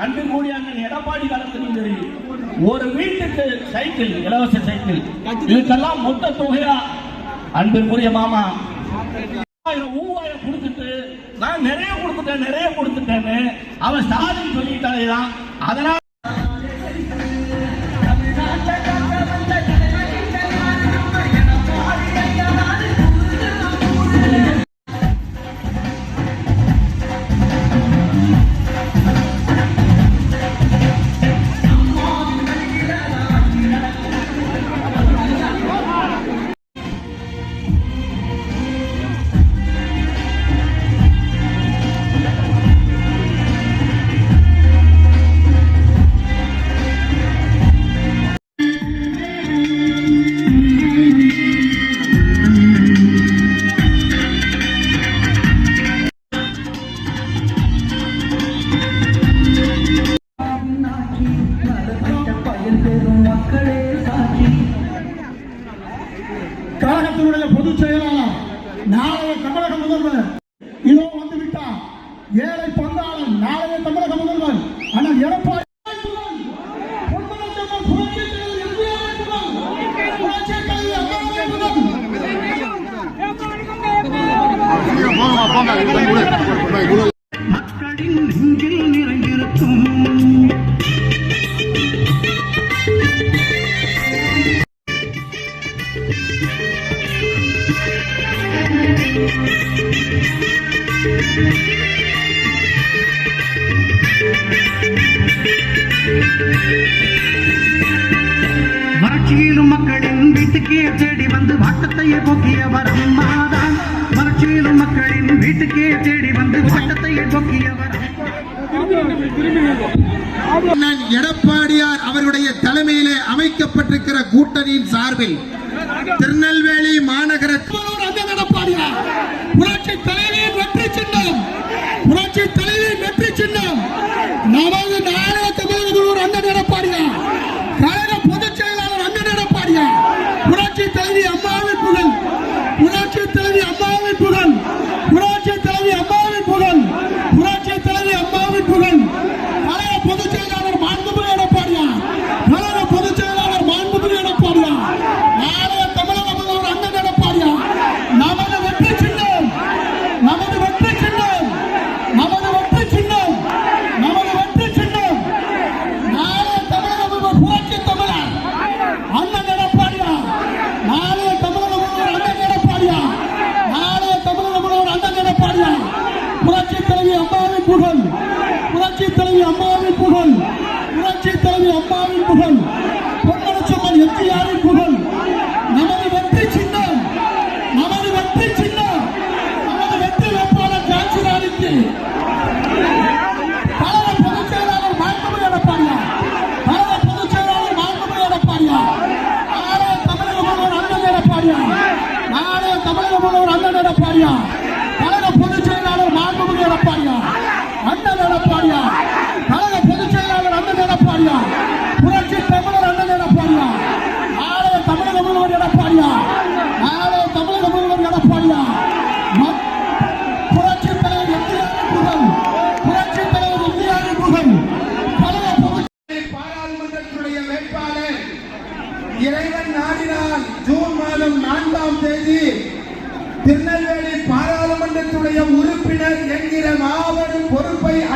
அன்பு கூடிய அண்ணன் எடப்பாடி காலத்திலும் சரி ஒரு வீட்டுக்கு சைக்கிள் இலவச சைக்கிள். இதுக்கெல்லாம் மொத்த தொகையா? அன்பிற்குரிய மாமா. மூவாயிரம் கொடுத்துட்டு நான் நிறைய கொடுத்துட்டேன் நிறைய கொடுத்துட்டேன்னு அவன் சாதனை சொல்லிட்டாலே தான் அதனால கழகத்தினுடைய பொதுச் செயலாளர் நாளைய தமிழக முதல்வர். இதோ வந்து விட்டார் ஏழை பங்காளன் நாளைய தமிழக முதல்வர். ஆனால் எடப்பாடி பொன்மனச்செம்மல் புரட்சித் வறட்சியிலும் மக்களின் வீட்டுக்கே தேடி வந்து வாட்டத்தையே போக்கியவர் அம்மாதான் வறட்சியிலும் மக்களின் வீட்டுக்கே தேடி வந்து வாட்டத்தையே போக்கியவர் எடப்பாடியார் அவருடைய தலைமையிலே அமைக்கப்பட்டிருக்கிற கூட்டணியின் சார்பில் திருநெல்வேலி மாநகர புரட்சி தலைவியின் வெற்றி சின்னம். புரட்சி தலைவியின் வெற்றி சின்னம். நமது தமிழக முதல்வர் அண்ணன் எடப்பாடியார் கழக பொதுச் செயலாளர் அண்ணன் எடப்பாடியார் புரட்சி தலைவி அம்மாவின் புகழ் தலைவி அம்மாவின் புகழ். புரட்சி தலைவி அம்மாவின் புகழ். பொன்னரசம்மன் எம்ஜிஆரின் புகழ். நமது வெற்றி சின்னம். நமது வெற்றி சின்னம். நமது வெற்றி வேட்பாளர் காஞ்சிராணிக்கு Yeah. தேதி திருநெல்வேலி பாராளுமன்றத்துடைய உறுப்பினர் என்கிற மாவட்ட